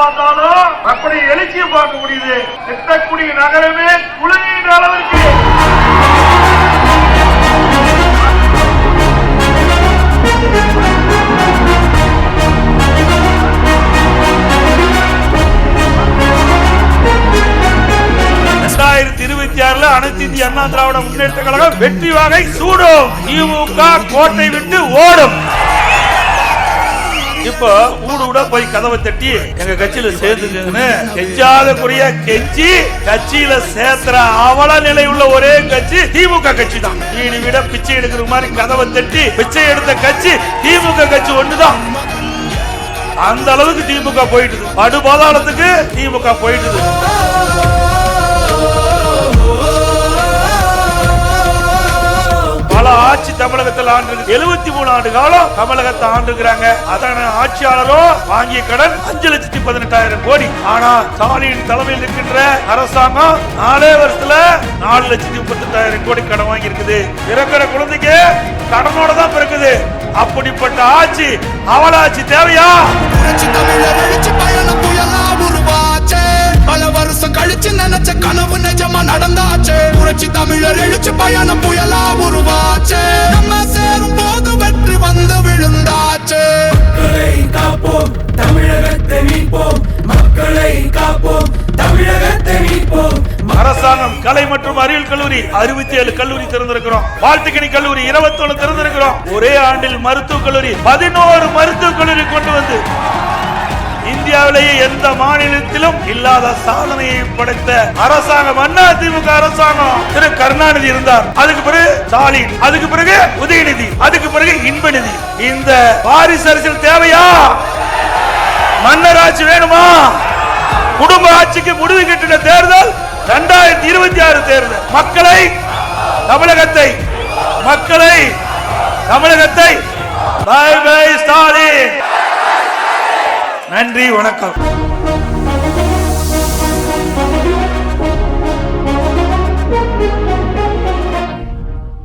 பார்த்தாலும் அப்படி எழுச்சியை பார்க்க முடியுது. திட்டக்குடி நகரமே குளிர்கின்ற அளவிற்கு. இருபத்தி ஆறுல அனைத்து இந்திய அண்ணா திராவிட முன்னேற்ற கழகம் வெற்றி வாகை சூடும். திமுக கோட்டை விட்டு ஓடும். இப்போ ஊடு ஊட போய் கதவை தட்டி எங்க கட்சியில சேர்த்துக்கன்னு கெஞ்சாத குறைய கெஞ்சி கட்சியில சேர்த்துற அவல நிலை உள்ள ஒரே கட்சி திமுக கட்சி தான் நீனி விட பிச்சை எடுக்கிற மாதிரி கதவை தட்டி பிச்சை எடுத்த கட்சி திமுக கட்சி ஒண்ணுதான். அந்த அளவுக்கு திமுக போயிட்டுது. படுபாதாளத்துக்கு திமுக போயிட்டுது. ஆட்சி தமிழகத்தில் ஆண்டு எழுபத்தி மூணு ஆண்டு காலம் தமிழகத்தை ஆண்டுகிறாங்க. அதான ஆட்சியாளரும் வாங்கிய கடன் அஞ்சு லட்சத்தி பதினெட்டாயிரம் கோடி. ஆனா ஸ்டாலின் தலைமையில் இருக்கின்ற அரசாங்கம் நாலே வருஷத்துல நாலு லட்சத்தி முப்பத்தெட்டாயிரம் கோடி கடன் வாங்கி இருக்குது பிறக்கிற குழந்தைக்கு கடனோட தான் பிறக்குது. அப்படிப்பட்ட ஆட்சி அவளாட்சி தேவையா? புரட்சி தமிழர் எழுச்சி பயணம் புயலா உருவாச்சே. நம்ம சேரும் போது வெற்றி வந்து விழுந்தாச்சே. மக்களை காப்போம் தமிழகத்தை மீட்போம். மக்களை காப்போம் தமிழகத்தை மீட்போம். அரசாங்கம் கலை மற்றும் அறிவியல் கல்லூரி அறுபத்தி ஏழு கல்லூரி திறந்திருக்கிறோம். பால்டெக்னிக் கல்லூரி இருபத்தி ஒண்ணு திறந்திருக்கிறோம். ஒரே ஆண்டில் மருத்துவக் கல்லூரி பதினோரு மருத்துவக் கல்லூரி கொண்டு வந்து இந்தியாவிலேயே எந்த மாநிலத்திலும் இல்லாத சாதனையை படைத்த அரசாங்கம் அண்ணா திமுக அரசாங்கம். திரு கருணாநிதி இருந்தார். அதுக்கு பிறகு ஸ்டாலின் அதுக்கு பிறகு உதயநிதி அதுக்கு பிறகு இன்பநிதி. இந்த வாரிசு அரசியல் தேவையா? மன்னராட்சி வேணுமா? குடும்ப ஆட்சிக்கு முடிவு கட்டின தேர்தல் இரண்டாயிரத்தி இருபத்தி ஆறு தேர்தல். மக்களை தமிழகத்தை மக்களை தமிழகத்தை. Bye bye Stalin. நன்றி வணக்கம்.